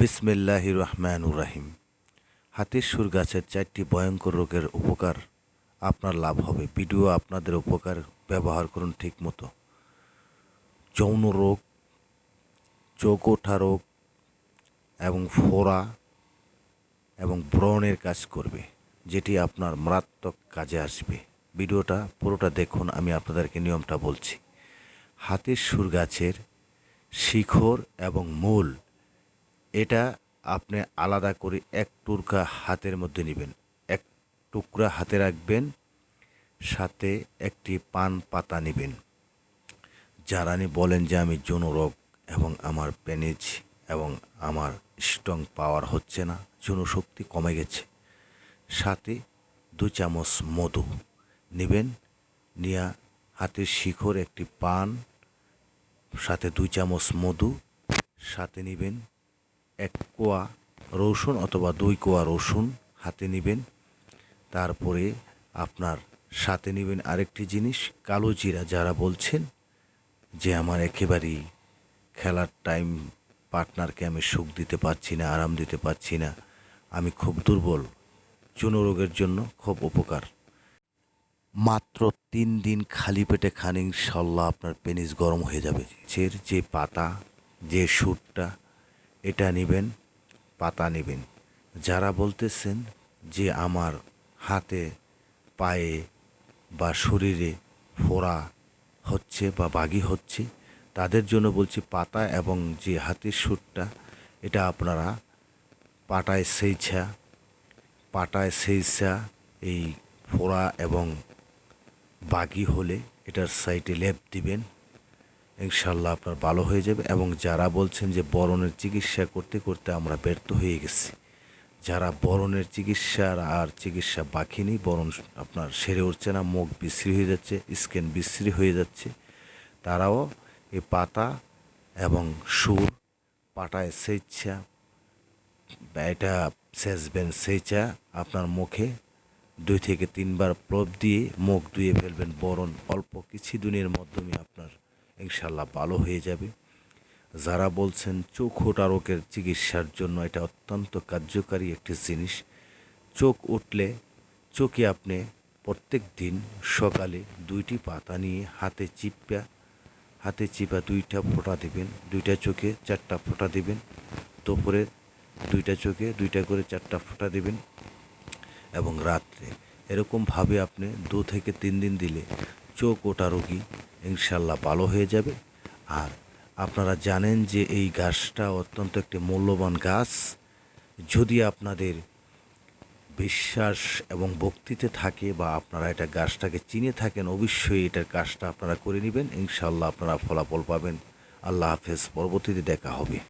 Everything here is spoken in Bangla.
বিসমিল্লাহ রহমানুর রাহিম। হাতির সুর গাছের চারটি ভয়ঙ্কর রোগের উপকার আপনার লাভ হবে। ভিডিও আপনাদের উপকার ব্যবহার করুন ঠিক মতো যৌন রোগ, চোখ ওঠা রোগ এবং ফোড়া এবং ব্রণের কাজ করবে, যেটি আপনার মারাত্মক কাজে আসবে। ভিডিওটা পুরোটা দেখুন, আমি আপনাদেরকে নিয়মটা বলছি। হাতির সুর গাছের শিখর এবং মূল এটা আপনি আলাদা করে এক টুকরা হাতের মধ্যে নেবেন। এক টুকরা হাতে রাখবেন, সাথে একটি পান পাতা নেবেন। যারানি বলেন যে আমি যৌন রোগ এবং আমার পেনিজ এবং আমার স্ট্রং পাওয়ার হচ্ছে না, যৌন শক্তি কমে গেছে। সাথে দু চামচ মধু নেবেন, নিয়া হাতের শিখর একটি পান, সাথে দুই চামচ মধু, সাথে নেবেন এক কোয়া রসুন অথবা দুই কোয়া রসুন হাতে নেবেন। তারপরে আপনার সাথে নেবেন আরেকটি জিনিস, কালো জিরা। যারা বলছেন যে আমার একেবারেই খেলার টাইম পার্টনারকে আমি সুখ দিতে পারছি না, আরাম দিতে পারছি না, আমি খুব দুর্বল। যৌন রোগের জন্য খুব উপকার। মাত্র তিন দিন খালি পেটে খান ইনশাল্লাহ আপনার পেনিস গরম হয়ে যাবে। চের যে পাতা, যে সুরটা এটা নেবেন, পাতা নেবেন। যারা বলতেছেন যে আমার হাতে, পায়ে বা শরীরে ফোড়া হচ্ছে বা বাগি হচ্ছে, তাদের জন্য বলছি পাতা এবং যে হাতের সুরটা, এটা আপনারা পাটায় সেইছা পাটায় সেইছা এই ফোড়া এবং বাগি হলে এটার সাইডে লেপ দিবেন। ইনশাল্লাহ আপনার ভালো হয়ে যাবে এবং যারা বলছেন যে বরণের চিকিৎসা করতে করতে আমরা ব্যর্থ হয়ে গেছি, যারা বরণের চিকিৎসার আর চিকিৎসা বাকি নেই, বরণ আপনার সেরে উঠছে না, মুখ বিশ্রী হয়ে যাচ্ছে, স্কিন বিশ্রী হয়ে যাচ্ছে, তারাও এই পাতা এবং সুর, পাটায় স্বেচ্ছা এটা সেচবেন সেইচা আপনার মুখে দুই থেকে তিনবার প্রব দিয়ে মুখ ধুয়ে ফেলবেন, বরণ অল্প কিছু দিনের মাধ্যমে আপনার ইনশাল্লাহ ভালো হয়ে যাবে। যারা বলছেন চোখ ওঠা রোগের চিকিৎসার জন্য এটা অত্যন্ত কার্যকারী একটি জিনিস। চোখ উঠলে চোখে আপনি প্রত্যেক দিন সকালে দুইটি পাতা নিয়ে হাতে চিপা হাতে চিপা দুইটা ফোঁটা দেবেন, দুইটা চোখে চারটা ফোঁটা দেবেন, দুপুরে দুইটা চোখে দুইটা করে চারটা ফোঁটা দেবেন এবং রাত্রে। এরকমভাবে আপনি দু থেকে তিন দিন দিলে চোখ ওটা রোগী ইনশাল্লাহ ভালো হয়ে যাবে। আর আপনারা জানেন যে এই গাছটা অত্যন্ত একটি মূল্যবান গাছ যদি আপনাদের বিশ্বাস এবং ভক্তিতে থাকে বা আপনারা এটা গাছটাকে চিনে থাকেন, অবশ্যই এটার কাজটা আপনারা করে নেবেন। ইনশাল্লাহ আপনারা ফলাফল পাবেন। আল্লাহ হাফেজ, পরবর্তীতে দেখা হবে।